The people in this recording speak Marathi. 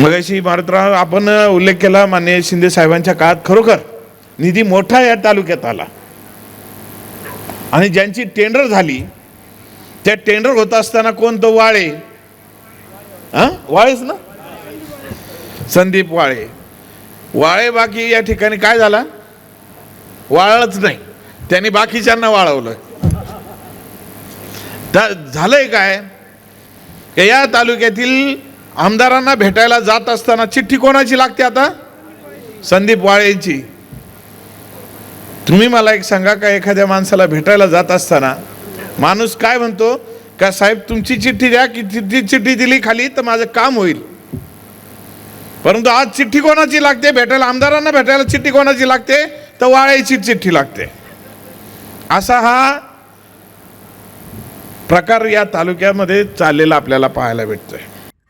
मगाशी भारतराव आपण उल्लेख केला मान्य शिंदे साहेबांच्या काळात खरोखर निधी मोठा या तालुक्यात आला. आणि ज्यांची टेंडर झाली त्या टेंडर होत असताना कोण तो वाळे? हा वाळेच ना? संदीप वाळे. वाळे बाकी या ठिकाणी काय झाला? वाळच नाही. त्यांनी बाकीच्यांना वाळवलं. तर झालंय काय? या तालुक्यातील आमदारांना भेटायला जात असताना चिठ्ठी कोणाची लागते आता? संदीप वाळेंची तुम्ही मला एक सांगा का एखाद्या माणसाला भेटायला जात असताना माणूस काय म्हणतो? का साहेब तुमची चिठ्ठी द्या की चिठ्ठी चिठ्ठी दिली खाली तर माझं काम होईल. परंतु आज चिठ्ठी कोणाची लागते? भेटायला आमदारांना भेटायला चिठ्ठी कोणाची लागते? तर वाळ्याची चिठ्ठी लागते. असा हा प्रकार या तालुक्यामध्ये चाललेला आपल्याला पाहायला भेटतोय.